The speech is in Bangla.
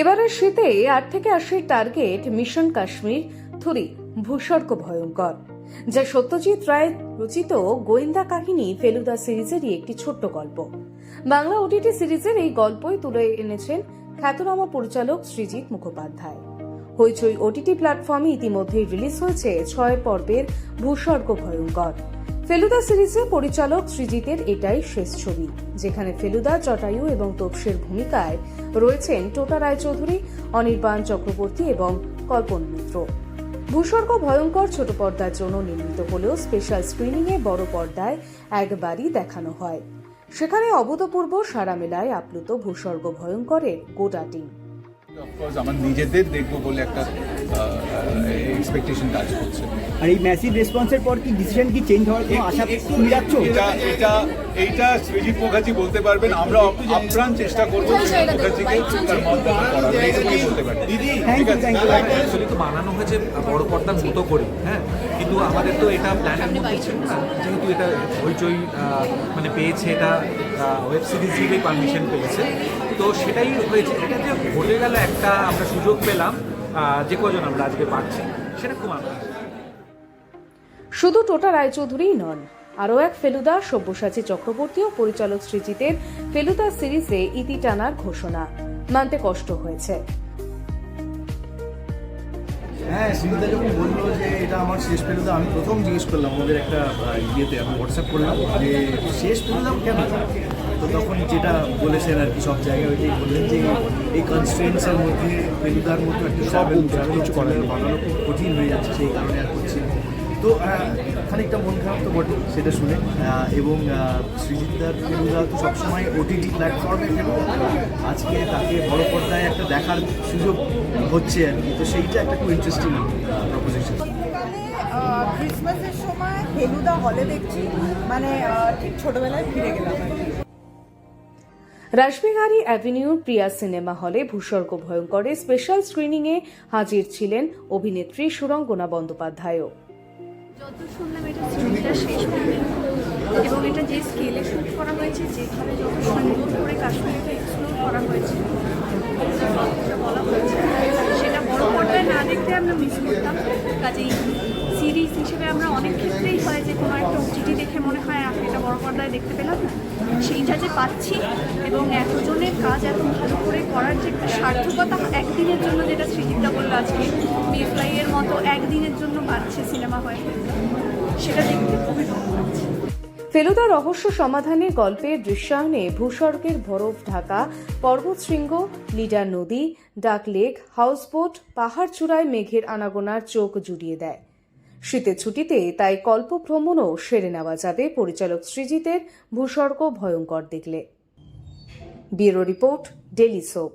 এবারের শীতে আট থেকে আশির টার্গেট মিশন কাশ্মীর, থুরি, ভূস্বর্গ ভয়ঙ্কর, যা সত্যজিৎ রায় রচিত গোয়েন্দা কাহিনী ফেলুদা সিরিজেরই একটি ছোট্ট গল্প। বাংলা ওটিটি সিরিজের এই গল্পই তুলে এনেছেন খ্যাতনামা পরিচালক শ্রীজিৎ মুখোপাধ্যায়। হইচই ওটিটি প্ল্যাটফর্মে ইতিমধ্যেই রিলিজ হয়েছে ছয় পর্বের ভূস্বর্গ ভয়ঙ্কর। ফেলুদা সিরিজে পরিচালক সৃজিতের এটাই শেষ ছবি, যেখানে ফেলুদা, জটায়ু এবং তপসের ভূমিকায় রয়েছেন টোটা রায়চৌধুরী, অনির্বাণ চক্রবর্তী এবং কল্পন মিত্র। ভূস্বর্গ ভয়ঙ্কর ছোট পর্দার জন্য নির্মিত হলেও স্পেশাল স্ক্রিনিংয়ে বড় পর্দায় একবারই দেখানো হয়। সেখানে অভূতপূর্ব সারা মেলায় আপ্লুত ভূস্বর্গ ভয়ঙ্করের গোটা টিম আমার নিজেদের দেখব বলে একটা এক্সপেকটেশন কাজ করছে। আর এই ম্যাসিভ রেসপন্সের পর কি ডিসিশন কি চেঞ্জ হওয়ার কোনো আশা তুমি যাচ্ছ এটা এটা এইটা সৃজিৎ মুখার্জি বলতে পারবেন আমরা আপ্রাণ চেষ্টা করব মুখার্জিকে তার মন্তব্য করার বলতে পারি। Thank you thank you actually তো বানানো হয়েছে বড় পর্দার মতো করে হ্যাঁ? কিন্তু আমাদের তো এটা প্ল্যানের মধ্যে ছিল না। যেহেতু এটা হইচই মানে পেয়েছে এটা ওয়েব সিরিজ থেকেই পারমিশন পেয়েছে। তো সেটাই হয়েছে। এটা যে ঘটে গেল একটা আমরা সুযোগ পেলাম যে কজন আমরা আজকে পাচ্ছি? সেটা খুব আনন্দ শুধু টোটা রায়চৌধুরীই নন আরও এক ফেলুদা সব্যসাচী চক্রবর্তী ও পরিচালক সৃজিতের ফেলুদা সিরিজে ইতি টানার ঘোষণা। মানতে কষ্ট হয়েছে। হ্যাঁ সুমিতা যখন বলল যে এটা আমার শেষ পেরোদা আমি প্রথম জিজ্ঞেস করলাম আমাদের একটা ইয়েতে আমি হোয়াটসঅ্যাপ করলাম যে শেষ পেরোদাম কেন? তো তখন যেটা বলেছেন আর কি সব জায়গায় ওইটাই বললেন যে এই কনস্ট্রেন্টসের মধ্যে পেরুদার মতো একটা ট্রাভেল ট্রাভেল কিছু করার বানানো খুব কঠিন হয়ে যাচ্ছে সেই কারণে আর করছি তো খানিকটা মন খারাপ তো বটে সেটা শুনে। এবং সৃজিতদার ফেলুদা তো সবসময় ওটিটি প্ল্যাটফর্মে ফেলুদা আজকে তাকে বড় পর্দায় একটা দেখার সুযোগ হচ্ছে আর কি। তো সেইটা একটা খুব ইন্টারেস্টিং প্রপোজিশন ক্রিসমাসের সময় ফেলুদা হলে দেখছি। মানে ঠিক ছোটবেলায় ফিরে গেলাম। রাসবিহারী অ্যাভিনিউর প্রিয়া সিনেমা হলে ভূস্বর্গ ভয়ঙ্করে স্পেশাল স্ক্রিনিংয়ে হাজির ছিলেন অভিনেত্রী সুরঙ্গনা বন্দ্যোপাধ্যায়ও। যত শুনলাম এটা শেষ এবং এটা যে স্কেলে শুট করা হয়েছে যত সুন্দর করে কাশ্মীরকে এক্সপ্লোর করা হয়েছে বলা হয়েছে, সেটা বড় পর্দায় না দেখতে আমরা মিস করতাম। কাজেই সিরিজ হিসেবে আমরা অনেক ক্ষেত্রেই হয় যে কোনো একটা ওটিটি দেখে মনে হয় আহ, এটা বড় পর্দায় দেখতে পেলাম। না সেইটা যে পাচ্ছি এবং এতজনের কাজ এত ভালো করে করার যে একটা সার্থকতা একদিনের জন্য যেটা সৃজিতা বলল আজকে বিফ্লাইয়ের মতো একদিনের জন্য পাচ্ছে সিনেমা হয়ে সেটা দেখতে খুবই ফেলুদা রহস্য সমাধানে গল্পের দৃশ্যায়নে ভূস্বর্গের বরফ ঢাকা পর্বতশৃঙ্গ লিডার নদী ডাক লেক হাউসবোট পাহাড় চূড়ায় মেঘের আনাগোনার চোখ জুড়িয়ে দেয়। শীতের ছুটিতে তাই কল্প ভ্রমণও সেরে নেওয়া যাবে পরিচালক সৃজিতের ভূস্বর্গ ভয়ঙ্কর দেখলে। Bureau report daily soap.